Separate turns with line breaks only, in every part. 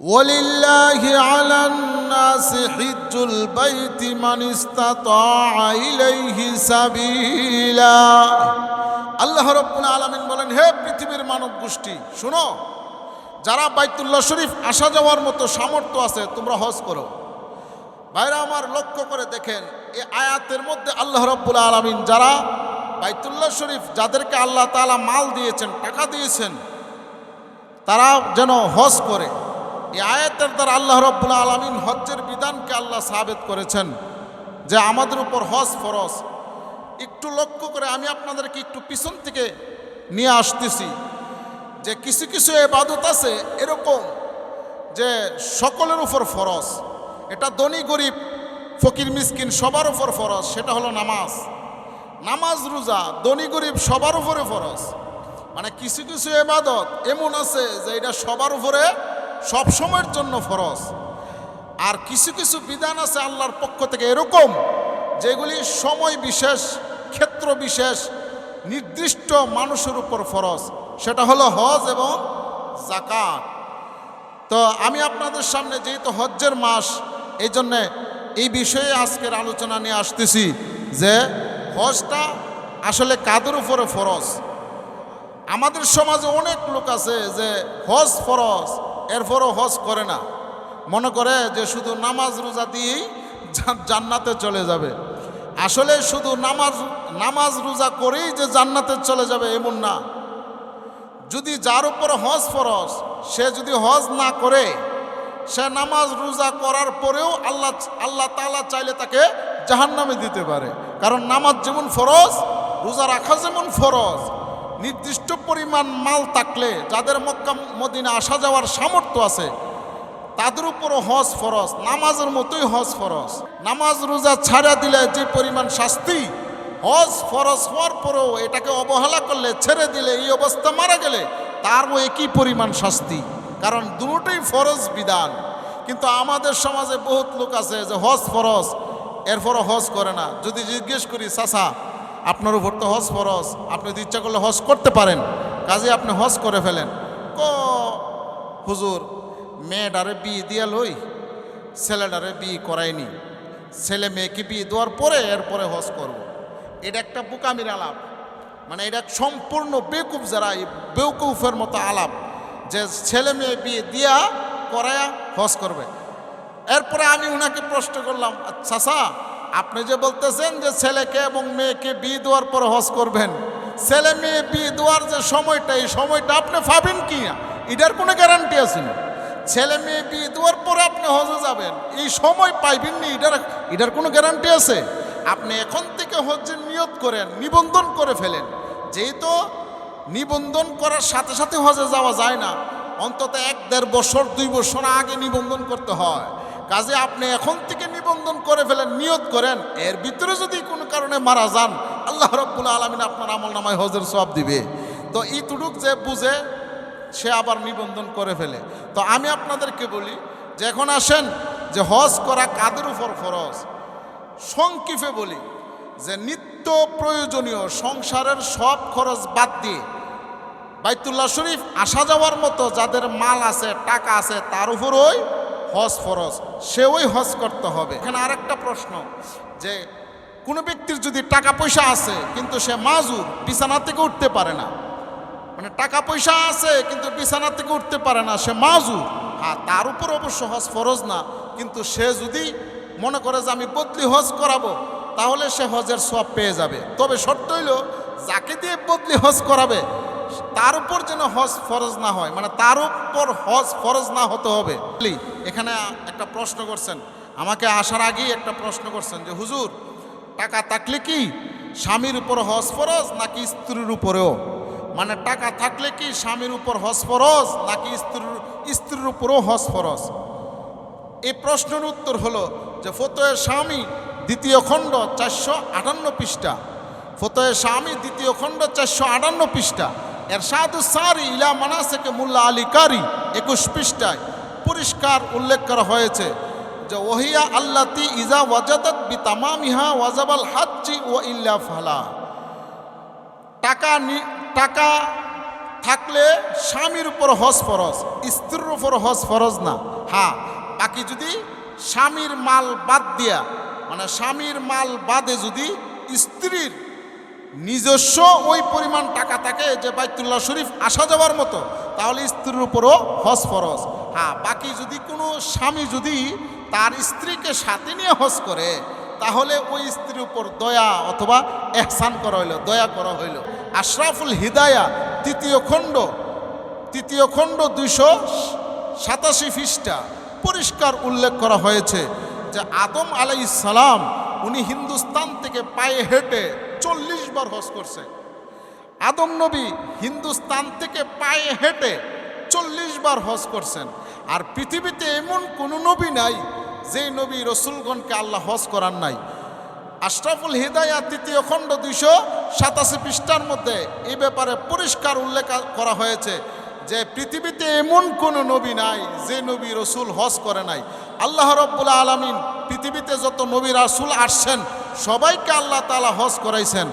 ولله على الناس حج البيت من استطاع إليه سبيلا আল্লাহ রব্বুল আলামিন বলেন হে পৃথিবীর মানব গোষ্ঠী শোনো যারা বাইতুল্লাহ শরীফ আসা যাওয়ার মতো সামর্থ্য আছে তোমরা হজ করো ভাইরা আমার লক্ষ্য করে দেখেন এই আয়াতের মধ্যে আল্লাহ রব্বুল আলমিন যারা বাইতুল্লাহ শরীফ যাদেরকে আল্লাহ তাআলা মাল দিয়েছেন টাকা দিয়েছেন তারা যেন হজ করে এই আয়াতের দ্বারা আল্লাহ রব্বুল আলমিন হজ্জের বিধানকে আল্লাহ সাবেত করেছেন যে আমাদের উপর হজ ফরজ। একটু লক্ষ্য করে আমি আপনাদেরকে একটু পিছন থেকে নিয়ে আসতেছি যে কিছু কিছু এবাদত আছে এরকম যে সকলের উপর ফরজ। এটা ধনী, গরিব, ফকির, মিসকিন সবার উপর ফরজ, সেটা হলো নামাজ। নামাজ, রোজা, ধনী, গরিব সবার উপরে ফরজ। মানে কিছু কিছু এবাদত এমন আছে যে এটা সবার উপরে সব সময়ের জন্য ফরজ। আর কিছু কিছু বিধান আছে আল্লাহর পক্ষ থেকে এরকম, যেগুলি সময় বিশেষ, ক্ষেত্র বিশেষ, নির্দিষ্ট মানুষের উপর ফরজ। সেটা হলো হজ এবং জাকাত তো আমি আপনাদের সামনে যেহেতু হজ্জের মাস এই জন্যে এই বিষয়ে আজকের আলোচনা নিয়ে আসতেছি যে হজটা আসলে কাদের উপরে ফরজ? আমাদের সমাজে অনেক লোক আছে যে হজ ফরজ এরপরও হজ করে না। মনে করে যে শুধু নামাজ রোজা দিয়েই জান্নাতে চলে যাবে। আসলে শুধু নামাজ নামাজ রোজা করেই যে জান্নাতে চলে যাবে এমন না। যদি যার উপর হজ ফরজ, সে যদি হজ না করে, সে নামাজ রোজা করার পরেও আল্লাহ আল্লাহ তাআলা চাইলে তাকে জাহান্নামে দিতে পারে। কারণ নামাজ যেমন ফরজ, রোজা রাখা যেমন ফরজ নির্দিষ্ট পরিমাণ মাল থাকলে যাদের মক্কা, মদিনা আসা যাওয়ার সামর্থ্য আছে, তাদের উপরও হজ ফরজ, নামাজের মতোই হজ ফরজ। নামাজ রোজা ছাড়া দিলে যে পরিমাণ শাস্তি, হজ ফরজ হওয়ার পরেও এটাকে অবহেলা করলে, ছেড়ে দিলে, এই অবস্থা মারা গেলে তারও একই পরিমাণ শাস্তি। কারণ দুটোই ফরজ বিধান। কিন্তু আমাদের সমাজে বহুত লোক আছে যে হজ ফরজ, এরপরও হজ করে না। যদি জিজ্ঞেস করি, চাচা আপনার উপর তো হজ ফরজ। আপনি যদি ইচ্ছা করলে হজ করতে পারেন। কাজে আপনি হজ করে ফেলেন। ক, হুজুর, মেয়েটারে বিয়ে দিয়া লই, ছেলেটারে বিয়ে করায়নি ছেলে মেয়েকে বিয়ে দেওয়ার পরে এরপরে হজ করব। এটা একটা বুকামির আলাপ। মানে এটা সম্পূর্ণ বেকুফ যারা, এই বেউকুফের মতো আলাপ। যে ছেলে মেয়ে বিয়ে দিয়া করায়া হজ করবে। এরপরে আমি ওনাকে প্রশ্ন করলাম চাষা আপনি যে বলতেছেন যে ছেলেকে এবং মেয়েকে বিয়ে দেওয়ার পর হজ করবেন, ছেলে মেয়ে বিয়ে দেওয়ার যে সময়টা, এই সময়টা আপনি পাবেন কি এটার কোনো গ্যারান্টি আছে না। ছেলে মেয়ে বিয়ে দেওয়ার পরে আপনি হজে যাবেন, এই সময় পাইবেন নি, এটার এটার কোনো গ্যারান্টি আছে? আপনি এখন থেকে হজ্জের নিয়ত করেন, নিবন্ধন করে ফেলেন। যেহেতু নিবন্ধন করার সাথে সাথে হজে যাওয়া যায় না, অন্তত এক দেড় বছর, দুই বছর আগে নিবন্ধন করতে হয়। কাজে আপনি এখন থেকে নিবন্ধন করে ফেলেন নিয়ত করেন, এর ভিতরে যদি কোনো কারণে মারা যান, আল্লাহ রব্বুল আলমিন আপনার আমল নামায় হজের সব দিবে। তো ইতুডুক যে বুঝে, সে আবার নিবন্ধন করে ফেলে। তো আমি আপনাদেরকে বলি যে এখন আসেন, যে হজ করা কাদের উপর ফরজ? সংক্ষিপে বলি যে নিত্য প্রয়োজনীয় সংসারের সব খরচ বাদ দিয়ে বাইতুল্লাহ শরীফ আসা যাওয়ার মতো যাদের মাল আছে, টাকা আছে, তার উপরই হজ ফরজ সে ওই হজ করতে হবে। এখানে আরেকটা প্রশ্ন, যে কোনো ব্যক্তির যদি টাকা পয়সা আছে, কিন্তু সে মাজুর, বিছানা থেকে উঠতে পারে না। মানে টাকা পয়সা আছে, কিন্তু বিছানা থেকে উঠতে পারে না, সে মাজুর। হ্যাঁ তার উপর অবশ্য হজ ফরজ না, কিন্তু সে যদি মনে করে যে আমি বদলি হজ করাবো, তাহলে সে হজের সব পেয়ে যাবে। তবে শর্ত হইল, যাকে দিয়ে বদলি হজ করাবে, তার উপর যেন হজ ফরজ না হয় মানে তার উপর হজ ফরজ না হতে হবে। বুঝলি? এখানে একটা প্রশ্ন করছেন। আমাকে আসার আগেই একটা প্রশ্ন করছেন যে, হুজুর, টাকা থাকলে কি স্বামীর উপর হজ ফরজ নাকি স্ত্রীর উপরেও? মানে টাকা থাকলে কি স্বামীর উপর হজ ফরজ নাকি স্ত্রীর স্ত্রীর উপরেও হজ ফরজ? এই প্রশ্নের উত্তর হলো যে ফতোয়ের স্বামী দ্বিতীয় খণ্ড চারশো আটান্ন পৃষ্ঠা। ফতোয়ের স্বামী দ্বিতীয় খণ্ড চারশো আটান্ন পৃষ্ঠা। এর সাধু সারি ইলা মানাসেকে মুল্লা আলী কারি একুশ পৃষ্ঠায়। পরিষ্কার উল্লেখ করা হয়েছে যে ওহিয়া আল্লাতি ইজা ওয়াজাদাত বি তামামিহা ওয়াজাবাল হাজ্জি ও ইল্লা ফালা। টাকা টাকা থাকলে স্বামীর উপর হজ ফরজ, স্ত্রীর উপর হজ ফরজ না। হ্যাঁ বাকি যদি স্বামীর মাল বাদ দিয়া মানে স্বামীর মাল বাদে যদি স্ত্রীর নিজস্ব ওই পরিমাণ টাকা থাকে যে বাইতুল্লাহ শরীফ আসা যাওয়ার মতো, তাহলে স্ত্রীর উপরও হজ ফরজ। হ্যাঁ বাকি যদি কোনো স্বামী যদি তার স্ত্রীকে সাথে নিয়ে হজ করে, তাহলে ওই স্ত্রীর উপর দয়া অথবা এহসান করা হইল, দয়া করা হইল। আশরাফুল হিদায়া, তৃতীয় খণ্ড তৃতীয় খণ্ড দুইশো সাতাশি খ্রিস্টা পরিষ্কার উল্লেখ করা হয়েছে যে আদম আলাই সালাম, উনি হিন্দুস্তান থেকে পায়ে হেঁটে চল্লিশ বার হজ করছে আদম নবী হিন্দুস্তান থেকে পায়ে হেঁটে চল্লিশ বার হজ করছেন। আর পৃথিবীতে এমন কোনো নবী নাই যে নবী রসুলগণকে আল্লাহ হজ করার নাই। আশরাফুল হিদায়া তৃতীয় খণ্ড দুইশো সাতাশি পৃষ্ঠার মধ্যে এই ব্যাপারে পরিষ্কার উল্লেখ করা হয়েছে যে, পৃথিবীতে এমন কোন নবী নাই, যে নবী রসুল হজ করে নাই। আল্লাহ রব্বুল আলমিন পৃথিবীতে যত নবী রাসুল আসছেন, সবাইকে আল্লাহ তালা হজ করাইছেন।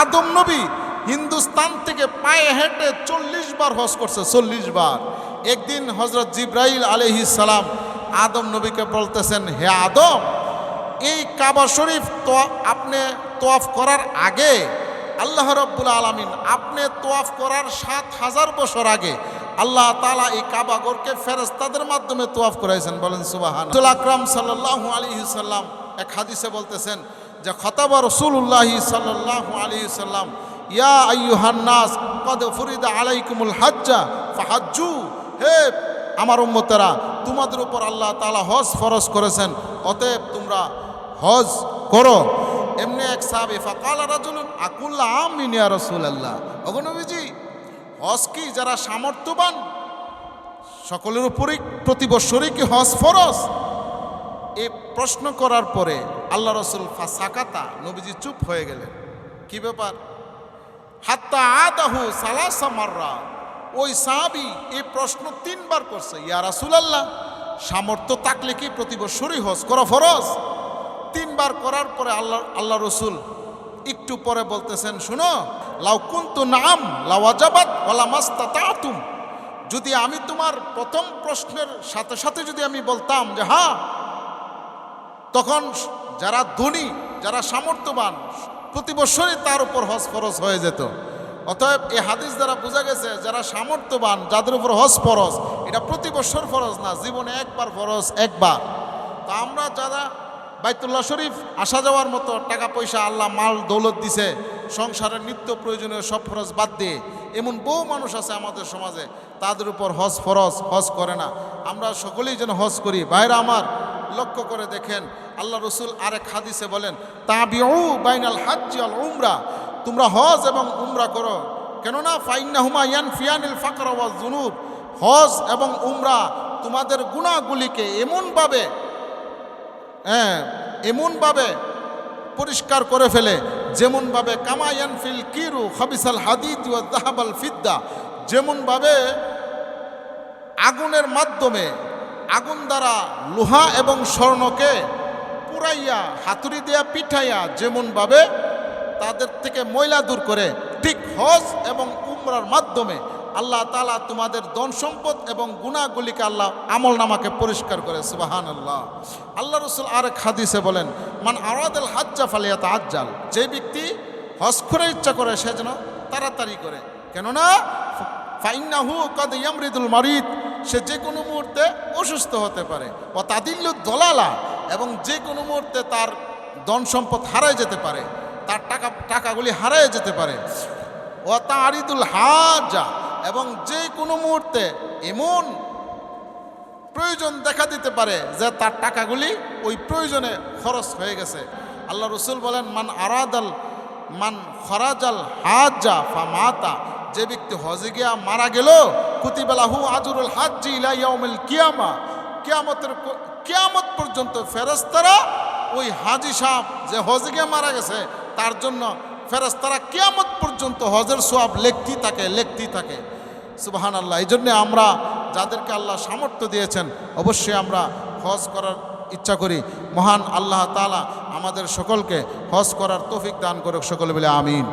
আদম নবী হিন্দুস্তান থেকে পায়ে হেঁটে চল্লিশ বার হজ করছে, চল্লিশ বার। একদিন হজরত জিব্রাইল আলহিস সালাম আদম নবীকে বলতেছেন, হে আদম, এই কাবা শরীফ তো আপনি তোয়াফ করার আগে, আল্লাহ রব্বুল আলমিন আপনি তোয়াফ করার সাত হাজার বছর আগে আল্লাহ তালা এই কাবাগরকে ফেরেস্তাদের মাধ্যমে তোয়াফ করাইছেন। বলেন সুবাহান আকরাম সাল্লাহ আলী সাল্লাম এক হাদিসে বলতেছেন যে, খতাবা রসুল্লাহ সাল্লাহ আলী সাল্লাম ইয়া আইয়ুহান্নাস কদ ফরিদা আলাইকুমুল হাজ্জা, ফাহাজ্জু। হে আমার উম্মতেরা, তোমাদের উপর আল্লাহ তালা হজ ফরজ করেছেন, অতএব তোমরা হজ করো। এমনি এক সাহাবি, ফাকাল রাজুলুন, আকুল্লা আমিন ইয়া রাসূলুল্লাহ। অগনবীজি হজ কি যারা সামর্থ্যবান, সকলের উপরেই প্রতি বৎসরই কি হজ ফরজ? এই প্রশ্ন করার পরে আল্লাহ রসুল ফাসাকাতা, নবীজি চুপ হয়ে গেলেন। কি ব্যাপার? হাত্তা আদাহু সালাসা মাররা। ওই সাহাবি এই প্রশ্ন তিনবার করছে, ইয়া রাসূলুল্লাহ, সামর্থ্য থাকলে কি প্রতি বৎসরই হজ করা ফরজ? তিনবার করার পরে আল্লাহ আল্লাহ রসুল একটু পরে বলতেছেন, শুনো, লাউ কুন্তু নাম লাওয়াজাবাত ওলা মাস্তা তাতুম যদি আমি তোমার প্রথম প্রশ্নের সাথে সাথে যদি আমি বলতাম যে হ্যাঁ তখন যারা ধনী, যারা সামর্থ্যবান প্রতি বছরই তার উপর হজ ফরজ হয়ে যেত। অতএব এই হাদিস দ্বারা বোঝা গেছে, যারা সামর্থ্যবান, যাদের উপর হজ ফরজ, এটা প্রতি বছর ফরজ না, জীবনে একবার ফরজ, একবার। তা আমরা যারা বাইতুল্লাহ শরীফ আসা যাওয়ার মতো টাকা পয়সা, আল্লাহ মাল, দৌলত দিছে, সংসারের নিত্য প্রয়োজনীয় সব ফরজ বাদ দিয়ে, এমন বহু মানুষ আছে আমাদের সমাজে, তাদের উপর হজ ফরজ, হজ করে না। আমরা সকলেই যেন হজ করি। বাইরে আমার লক্ষ্য করে দেখেন, আল্লাহ রসুল আরেক হাদিসে বলেন, তাবিউ বাইনাল হাজ্জি আল উমরা। তোমরা হজ এবং উমরা করো। কেননা ফাইন্না হুমা ইয়ান ফিয়ানিল ফাকর জুনুব হজ এবং উমরা তোমাদের গুণাগুলিকে এমনভাবে হ্যাঁ এমনভাবে পরিষ্কার করে ফেলে, যেমনভাবে কামায়ান ফিল কিরু খাবিসাল হাদিদ ও দাহাবাল ফিদ্দা, যেমনভাবে আগুনের মাধ্যমে আগুন দ্বারা লোহা এবং স্বর্ণকে পুরাইয়া, হাতুড়ি দেয়া পিঠাইয়া যেমনভাবে তাদের থেকে ময়লা দূর করে, ঠিক হজ এবং উমরার মাধ্যমে আল্লাহ তালা তোমাদের ধন সম্পদ এবং গুণাগুলিকে আল্লাহ আমল নামাকে পরিষ্কার করে সুবাহান আল্লাহ আল্লাহ রসুল আরেক হাদিসে বলেন, মান আওয়াদাল হাজ্জা ফালিয়াত আজ্জাল যে ব্যক্তি হজ করে ইচ্ছা করে, সে যেন তাড়াতাড়ি করে। কেননা ফাইন্নাহু কদ ইয়ামরিদুল মারিদ সে যে কোনো মুহূর্তে অসুস্থ হতে পারে। ও তাদিল্লু দলালা এবং যে কোনো মুহূর্তে তার ধন সম্পদ হারায় যেতে পারে, তার টাকা, টাকাগুলি হারায় যেতে পারে। ও তারিদুল হাজা এবং যে কোনো মুহূর্তে এমন প্রয়োজন দেখা দিতে পারে যে তার টাকাগুলি ওই প্রয়োজনে খরচ হয়ে গেছে। আল্লাহ রসুল বলেন, মান আরাদাল, মান খরাজাল হাজা ফা মাতা যে ব্যক্তি হজে গিয়া মারা গেল কুতিবেলাহু আজরুল হাজি ইলাইয়াউমিল কিয়ামা, কিয়ামতের কিয়ামত পর্যন্ত ফেরেস্তারা ওই হাজি সাহেব যে হজে গিয়ে মারা গেছে, তার জন্য ফেরেস্তারা কিয়ামত পর্যন্ত হজের সোয়াব লেখতেই থাকে লেখতেই থাকে। সুবাহান আল্লাহ এই জন্যে আমরা যাদেরকে আল্লাহ সামর্থ্য দিয়েছেন, অবশ্যই আমরা হজ করার ইচ্ছা করি। মহান আল্লাহ তালা আমাদের সকলকে হজ করার তৌফিক দান করুক সকলে বলে আমিন।